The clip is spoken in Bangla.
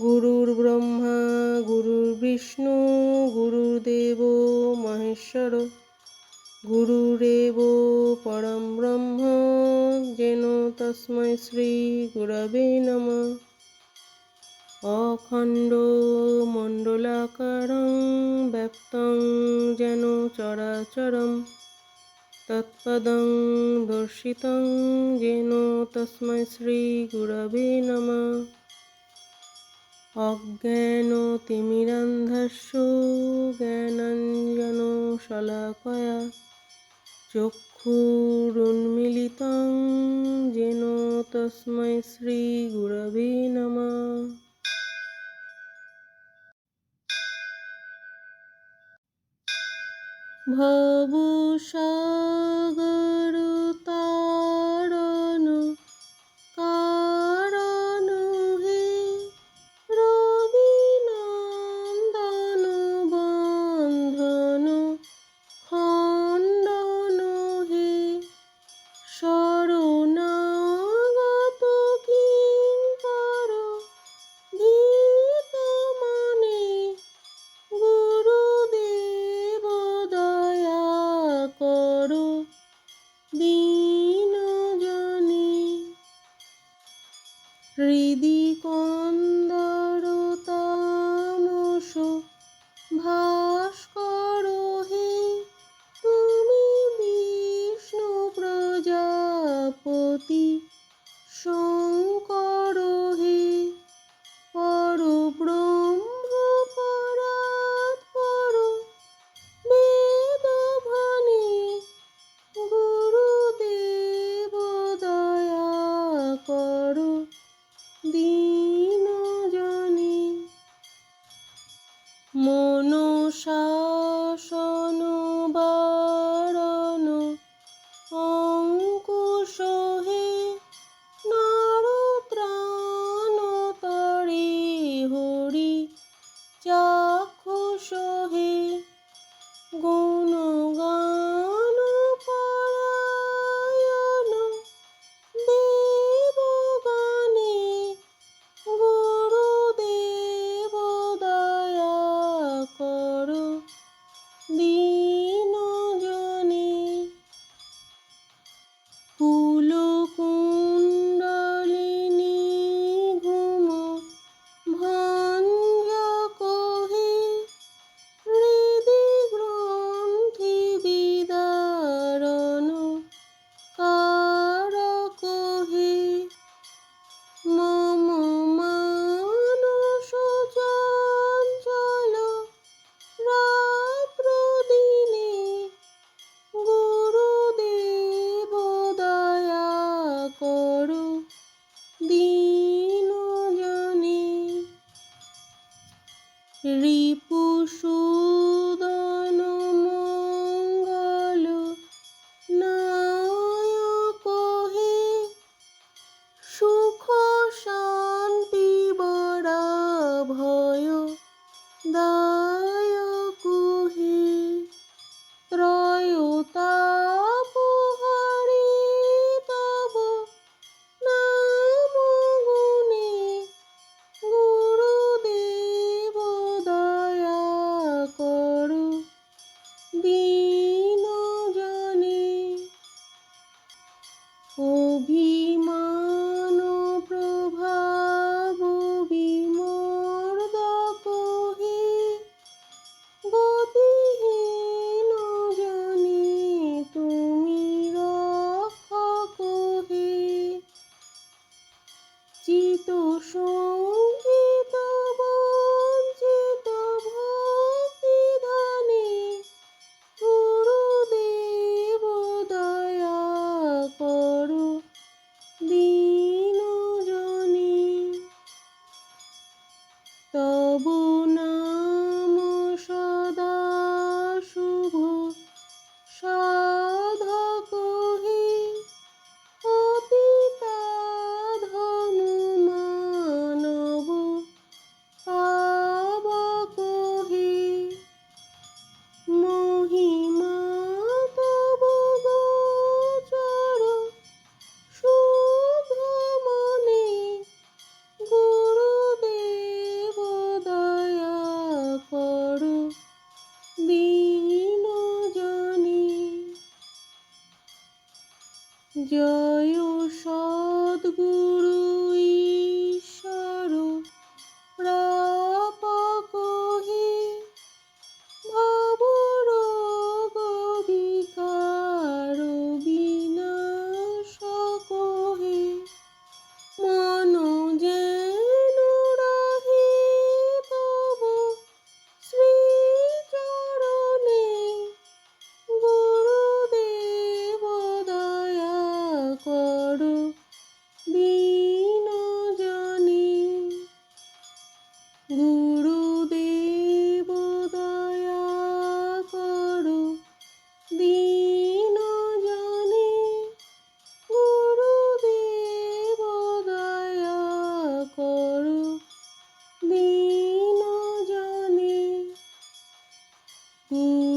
গুরুর ব্রহ্মা গুরুর বিষ্ণু গুরুদেব মহেশ্বর গুরুরেব পরম ব্রহ্ম যেন তস্মৈ শ্রী গুরবে নম অখণ্ড মণ্ডলাকার ব্যপ্তং যেন চরাচরম তৎপদং দর্শিতং যেন তস্মৈ শ্রীগুরবে নম। অজ্ঞানতিমিরান্ধস্য জ্ঞানাঞ্জন শলাকয়া চক্ষুরুন্মিলিতং যেন তস্মৈ শ্রীগুরবে নমঃ। ভব সাগর। হৃদি কন্দরতানস ভাস্কর হে তুমি বিষ্ণু প্রজাপতি শঙ্কর তবু সদ্গুরু কি